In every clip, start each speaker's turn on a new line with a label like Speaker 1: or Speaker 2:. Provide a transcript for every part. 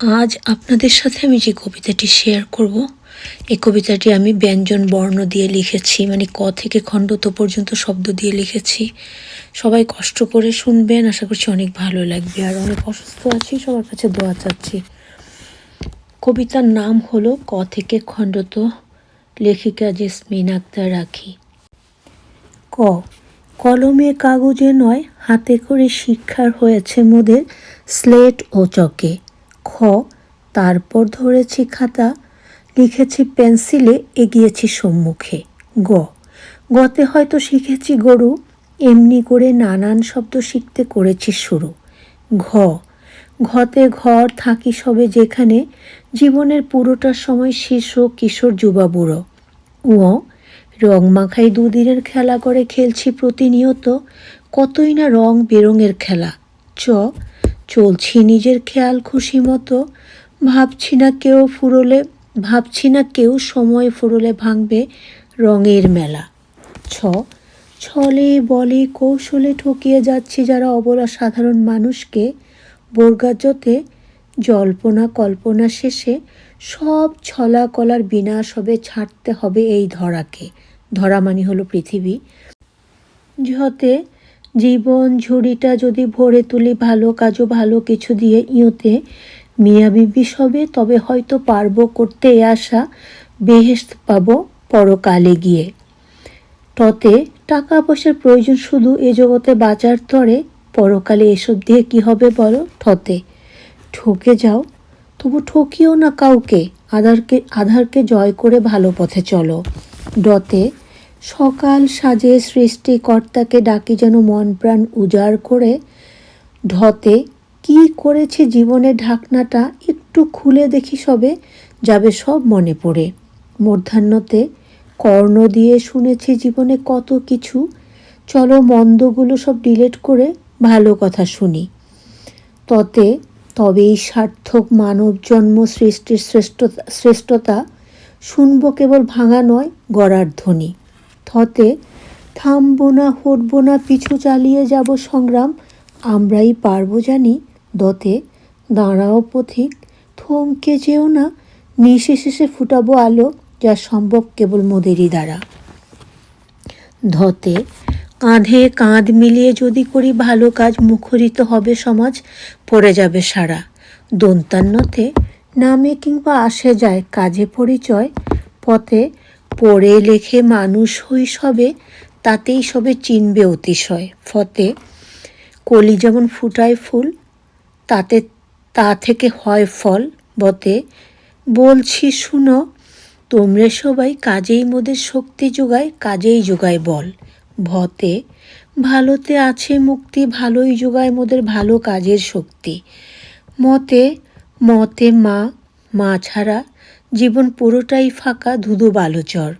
Speaker 1: আজ আপনাদের সাথে আমি যে কবিতাটি শেয়ার করব, এই কবিতাটি আমি ব্যঞ্জন বর্ণ দিয়ে লিখেছি মানে ক থেকে খণ্ডত পর্যন্ত শব্দ দিয়ে লিখেছি। সবাই কষ্ট করে শুনবেন, আশা করছি অনেক ভালো লাগবে। আর অনেক অসুস্থ আছি, সবার কাছে দোয়া চাচ্ছি। কবিতার নাম হলো ক থেকে খণ্ডত, লেখিকা জেসমিন আক্তার রাখি ক, কলমে কাগজে নয়, হাতে করে শিক্ষার হয়েছে মোদের স্লেট ও চকে। খ, তারপর ধরেছি খাতা, লিখেছি পেন্সিলে এগিয়েছি সম্মুখে। গ, গতে হয়তো শিখেছি গরু, এমনি করে নানান শব্দ শিখতে করেছি শুরু। ঘ, ঘতে ঘর থাকি সবে যেখানে, জীবনের পুরোটা সময় শিশু, কিশোর, যুবা, বুড়ো। ও রং মাখাই দুদিনের খেলা করে খেলছি প্রতিনিয়ত, কতই না রং বেরঙের খেলা। চ চলছি নিজের খেয়াল খুশি মতো। ভাবছি না কেউ ফুরলে, ভাবছি না কেউ সময় ফুরলে ভাঙবে রঙের মেলা। ছ, ছলে বলে কৌশলে ঠকিয়ে যাচ্ছি যারা অবলা সাধারণ মানুষকে। বর্গাজতে জল্পনা কল্পনা শেষে সব ছলা কলার বিনাশ হবে, ছাড়তে হবে এই ধরাকে। ধরা মানে হলো পৃথিবী। যতে জীবন ঝুড়িটা যদি ভরে তুলি ভালো কাজও ভালো কিছু দিয়ে ইঁতে মিয়া বিবি সবে, তবে হয়তো পারব করতে আসা বেহেস্ত পাবো পরকালে গিয়ে। ততে টাকা পয়সার প্রয়োজন শুধু এ জগতে বাঁচার তরে, পরকালে এসব দিয়ে কি হবে বলো? ঠতে ঠকে যাও, তবু ঠকিও না কাউকে, আধারকে আধারকে জয় করে ভালো পথে চলো। ডতে সকাল সাজে সৃষ্টিকর্তাকে ডাকি যেন মন প্রাণ উজাড় করে ঢতে কি করেছে জীবনের ঢাকনাটা একটু খুলে দেখি সবে, যাবে সব মনে পড়ে। মধ্যাহ্নতে কর্ণ দিয়ে শুনেছি জীবনে কত কিছু। চলো মন্দগুলো সব ডিলেট করে ভালো কথা শুনি। ততে তবেই সার্থক মানব জন্ম সৃষ্টির শ্রেষ্ঠতা শ্রেষ্ঠতা শুনব কেবল ভাঙা নয়, গড়ার ধ্বনি। থতে, থামবো না, হটব না, পিছু চালিয়ে যাব সংগ্রাম, আমরাই পারব জানি দতে, দাঁড়াও পথিক, থমকে যেও না, নিঃশেষে ফুটাবো আলো, যা সম্ভব কেবল মোদেরই দ্বারা। ধতে, কাঁধে কাঁধ মিলিয়ে যদি করি ভালো কাজ, মুখরিত হবে সমাজ, পড়ে যাবে সারা। দন্তান্নতে নামে কিংবা আসে যায় কাজে পরিচয়, পথে পড়ে লেখে মানুষ হই সবে, তাতেই সবে চিনবে অতিশয়। ফতে কলি যেমন ফুটায় ফুল, তাতে তা থেকে হয় ফল। বতে বলছি শুনো, তোমরা সবাই কাজেই মোদের শক্তি যোগায়, কাজেই যোগায় বল। ভতে ভালোতে আছে মুক্তি, ভালোই যোগায় মোদের ভালো কাজের শক্তি। মতে মতে মা মা ছাড়া জীবন পুরোটাই ফাঁকা, ধুধু বালোচর।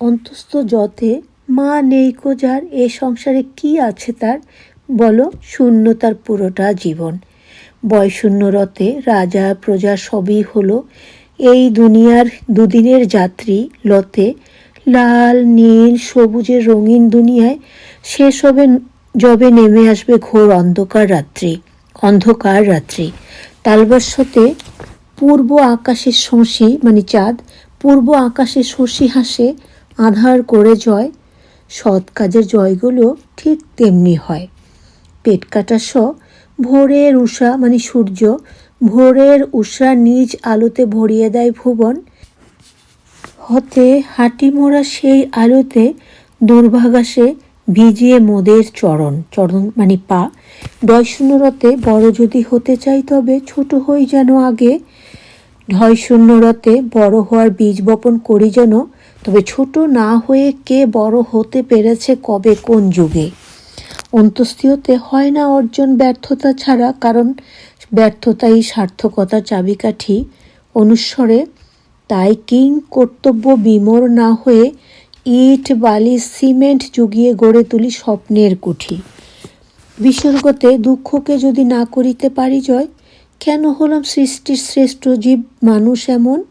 Speaker 1: অন্তস্থ যতে মা নেই কো যার, এ সংসারে কি আছে তার? বলো, শূন্য তার পুরোটা জীবন। বয়শূন্য রতে রাজা, প্রজা সবই হলো। এই দুনিয়ার দুদিনের যাত্রী লতে লাল, নীল, সবুজের রঙিন দুনিয়ায় শেষ হবে যবে নেমে আসবে ঘোর অন্ধকার রাত্রি অন্ধকার রাত্রি। তালবস্যতে পূর্ব আকাশে শশী মানে চাঁদ, পূর্ব আকাশে শশী হাসে, আধার করে জয়। সৎ কাজের জয়গুলো ঠিক তেমনি হয়। পেট কাটা স ভোরের উষা মানে সূর্য, ভোরের উষা নিজ আলোতে ভরিয়ে দেয় ভুবন। হতে হাঁটি মোড়া সেই আলোতে দুর্ভাগাসে ভিজিয়ে মোদের চরণ। চরণ মানে পা। ডয়শূন্যরতে বড় যদি হতে চাই তবে ছোট হই যেন আগে। ঢয় শূন্যরতে বড় হওয়ার বীজ বপন করি যেন, তবে ছোট না হয়ে কে বড় হতে পেরেছে কবে কোন যুগে। অন্তস্থীয়তে হয় না অর্জন ব্যর্থতা ছাড়া, কারণ ব্যর্থতাই সার্থকতার চাবিকাঠি। অনুস্বরে, তাই কিং কর্তব্য বিমর না হয়ে ইট, বালি, সিমেন্ট জুগিয়ে গড়ে তুলি স্বপ্নের কুঠি। বিসর্গতে দুঃখকে যদি না করিতে পারি জয় কেন হলাম সৃষ্টির শ্রেষ্ঠ জীব মানুষ এমন?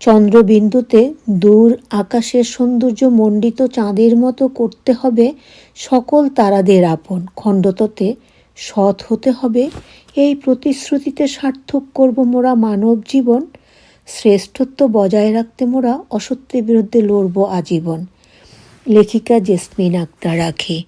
Speaker 1: চন্দ্রবিন্দুতে দূর আকাশের সৌন্দর্য মণ্ডিত চাঁদের মতো করতে হবে সকল তারাদের আপন। খণ্ডততে সৎ হতে হবে। এই প্রতিশ্রুতিতে সার্থক করব মোরা মানব জীবন। শ্রেষ্ঠত্ব বজায় রাখতে মোরা অসত্যের বিরুদ্ধে লড়ব আজীবন। লেখিকা জেসমিন আক্তার রাখি